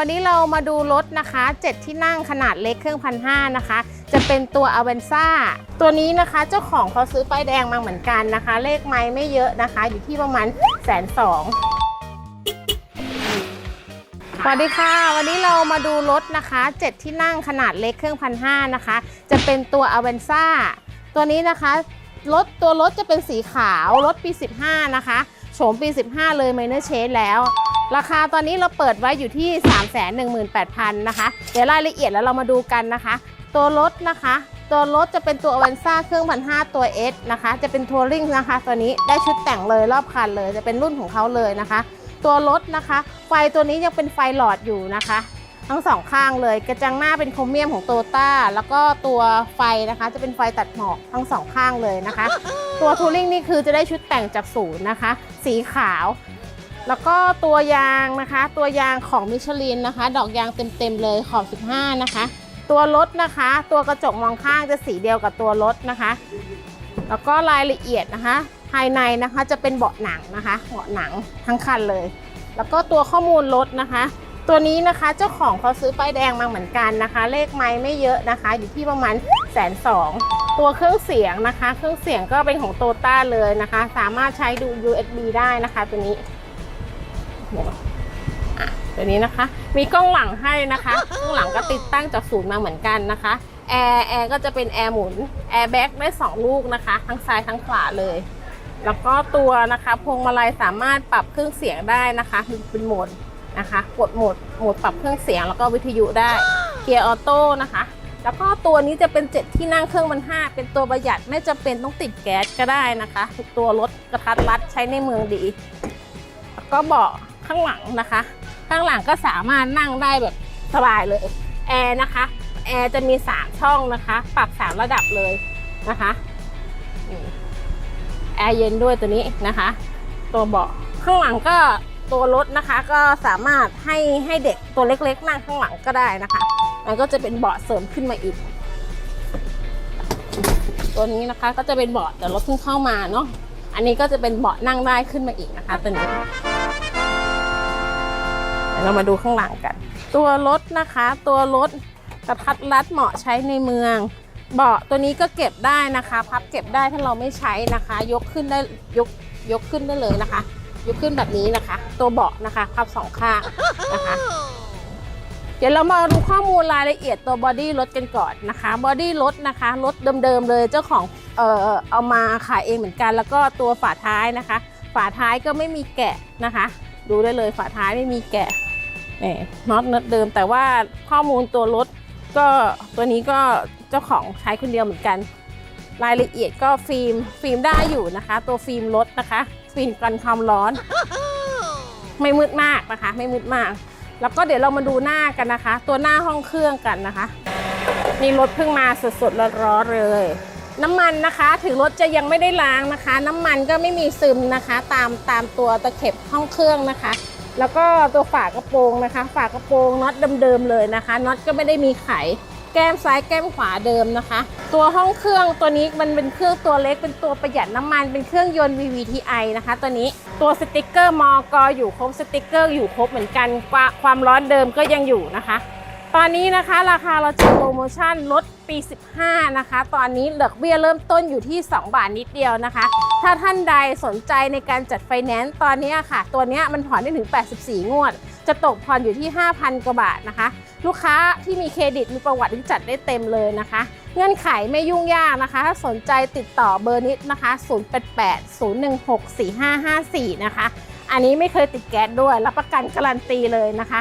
วันนี้เรามาดูรถนะคะ 7 ที่นั่งขนาดเล็กเครื่องพันห้านะคะ จะเป็นตัว a v e n z a ตัวนี้นะคะเจ้าของเขาซื้อป้ายแดงมาเหมือนกันนะคะ เลขไม้ไม่เยอะนะคะ อยู่ที่ประมาณแสนสองสวัสดีค่ะ วันนี้เรามาดูรถนะคะ 7 ที่นั่งขนาดเล็กเครื่องพันห้านะคะ จะเป็นตัว a v e n z a ตัวนี้นะคะรถตัวรถจะเป็นสีขาวรถปี 15 นะคะโฉมปี 15 เลย Minor Change แล้ว ราคาตอนนี้เราเปิดไว้อยู่ที่ 318,000นะคะ เดี๋ยวรายละเอียดแล้วเรามาดูกันนะคะ ตัวรถนะคะ ตัวรถจะเป็นตัวอ v วนซ่าเครื่องพันห้าตัว S นะคะ จะเป็นทัวริงนะคะตัวนี้ได้ชุดแต่งเลยรอบคันเลย จะเป็นรุ่นของเขาเลยนะคะ ตัวรถนะคะ ไฟตัวนี้ยังเป็นไฟหลอดอยู่นะคะ ทั้งสองข้างเลยกระจังหน้าเป็นโครเมียมของโตต้าแล้วก็ตัวไฟนะคะ จะเป็นไฟตัดหมอกทั้งสองข้างเลยนะคะ ตัวทัวริงนี่คือจะได้ชุดแต่งจากศูนย์นะคะ สีขาว แล้วก็ตัวยางนะคะ ตัวยางของมิชลินนะคะ ดอกยางเต็มๆเลยขอบ 15 นะคะ ตัวรถนะคะ ตัวกระจกมองข้างจะสีเดียวกับตัวรถนะคะ แล้วก็รายละเอียดนะคะ ภายในนะคะจะเป็นเบาะหนังนะคะเบาะหนังทั้งคันเลย แล้วก็ตัวข้อมูลรถนะคะ ตัวนี้นะคะเจ้าของเขาซื้อป้ายแดงมาเหมือนกันนะคะ เลขไม้ไม่เยอะนะคะ อยู่ที่ประมาณแสนสองตัวเครื่องเสียงนะคะ เครื่องเสียงก็เป็นของโตต้าเลยนะคะ สามารถใช้ดู USB ได้นะคะตัวนี้ อะตัวนี้นะคะ มีกล้องหลังให้นะคะกล้องหลังก็ติดตั้งจากศูนย์มาเหมือนกันนะคะแอร์แอร์ก็จะเป็นแอร์หมุนแอร์แบ็กได้ 2 ลูกนะคะ ทั้งซ้ายทั้งขวาเลย แล้วก็ตัวนะคะพวงมาลัยสามารถปรับเครื่องเสียงได้นะคะเป็นโหมดนะคะ กดโหมดโหมดปรับเครื่องเสียงแล้วก็วิทยุได้เกียร์ออโต้นะคะ แล้วก็ตัวนี้จะเป็น 7 ที่นั่งเครื่องมัน5เป็นตัวประหยัดไม่จำเป็นต้องติดแก๊สก็ได้นะคะ ตัวรถกระทัดรัดใช้ในเมืองดี แล้วก็เบาะ ข้างหลังนะคะ ข้างหลังก็สามารถนั่งได้แบบสบายเลยแอร์นะคะแอร์จะมี 3 ช่องนะคะ ปรับ 3 ระดับเลยนะคะแอร์เย็นด้วยตัวนี้นะคะ ตัวเบาะข้างหลังก็ตัวรถนะคะก็สามารถให้ให้เด็กตัวเล็กๆ นั่งข้างหลังก็ได้นะคะมันก็จะเป็นเบาะเสริมขึ้นมาอีก ตัวนี้นะคะก็จะเป็นเบาะแต่รถเพิ่งเข้ามาเนาะอันนี้ก็จะเป็นเบาะนั่งได้ขึ้นมาอีกนะคะตัวนี้ เรามาดูข้างหลังกัน ตัวรถนะคะ ตัวรถกระทัดรัดเหมาะใช้ในเมือง เบาะตัวนี้ก็เก็บได้นะคะ พับเก็บได้ถ้าเราไม่ใช้นะคะ ยกขึ้นได้ยกยกขึ้นได้เลยนะคะ ยกขึ้นแบบนี้นะคะ ตัวเบาะนะคะพับสองข้างนะคะเดี๋ยวเรามาดูข้อมูลรายละเอียดตัวบอดี้รถกันก่อนนะคะบอดี้รถนะคะรถเดิมๆเลยเจ้าของเอ่อเอามาขายเองเหมือนกัน แล้วก็ตัวฝาท้ายนะคะ ฝาท้ายก็ไม่มีแกะนะคะ ดูได้เลยฝาท้ายไม่มีแกะ นี่น็อตน็อตเดิม แต่ว่าข้อมูลตัวรถก็ตัวนี้ก็เจ้าของใช้คนเดียวเหมือนกัน รายละเอียดก็ฟิล์มฟิล์มได้อยู่นะคะ ตัวฟิล์มรถนะคะ ฟิล์มกันความร้อน ไม่มืดมากนะคะ ไม่มืดมาก แล้วก็เดี๋ยวเรามาดูหน้ากันนะคะ ตัวหน้าห้องเครื่องกันนะคะนี่รถเพิ่งมาสดๆร้อนๆเลย น้ำมันนะคะ ถึงรถจะยังไม่ได้ล้างนะคะ น้ำมันก็ไม่มีซึมนะคะ ตามตามตัวตะเข็บห้องเครื่องนะคะ แล้วก็ตัวฝากระโปรงนะคะ ฝากระโปรงน็อตเดิมๆเลยนะคะน็อตก็ไม่ได้มีไขแก้มซ้ายแก้มขวาเดิมนะคะ ตัวห้องเครื่องตัวนี้มันเป็นเครื่องตัวเล็กเป็นตัวประหยัดน้ำมันเป็นเครื่องยนต์ VVTi นะคะ ตัวนี้ตัวสติกเกอร์มอกอยู่ครบสติกเกอร์อยู่ครบเหมือนกันความร้อนเดิมก็ยังอยู่นะคะ ตอนนี้นะคะราคาเราจะโปรโมชั่นลดปี 15 นะคะ ตอนนี้ดอกเบี้ยเริ่มต้นอยู่ที่ 2 บาทนิดเดียวนะคะ ถ้าท่านใดสนใจในการจัดไฟแนนซ์ตอนนี้ค่ะ ตัวนี้มันผ่อนได้ถึง 84 งวด จะตกผ่อนอยู่ที่ 5,000 กว่าบาทนะคะ ลูกค้าที่มีเครดิตมีประวัติที่จัดได้เต็มเลยนะคะ เงื่อนไขไม่ยุ่งยากนะคะ ถ้าสนใจติดต่อเบอร์นี้นะคะ 0880164554 นะคะ อันนี้ไม่เคยติดแก๊สด้วยรับประกันการันตีเลยนะคะ